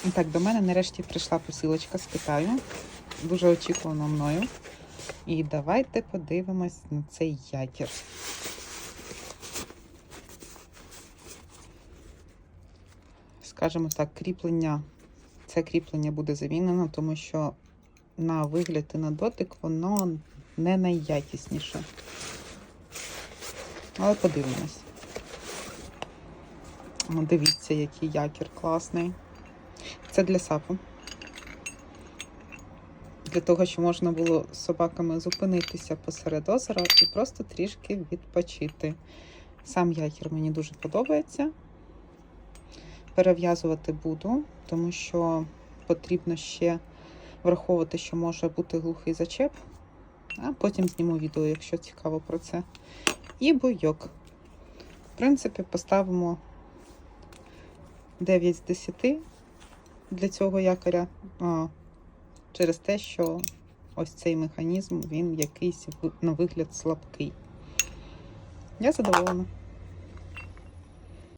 Так, до мене нарешті прийшла посилочка з Китаю. Дуже очікувана мною. І давайте подивимось на цей якір. Скажімо так, кріплення. Це кріплення буде замінено, тому що на вигляд і на дотик воно не найякісніше. Але подивимось. Дивіться, який якір класний. Це для сапу. Для того, щоб можна було з собаками зупинитися посеред озера і просто трішки відпочити. Сам якір мені дуже подобається. Перев'язувати буду, тому що потрібно ще враховувати, що може бути глухий зачеп. А потім зніму відео, якщо цікаво про це. І бойок. В принципі, поставимо 9 з 10 для цього якоря. А, через те, що ось цей механізм, він якийсь на вигляд слабкий. Я задоволена.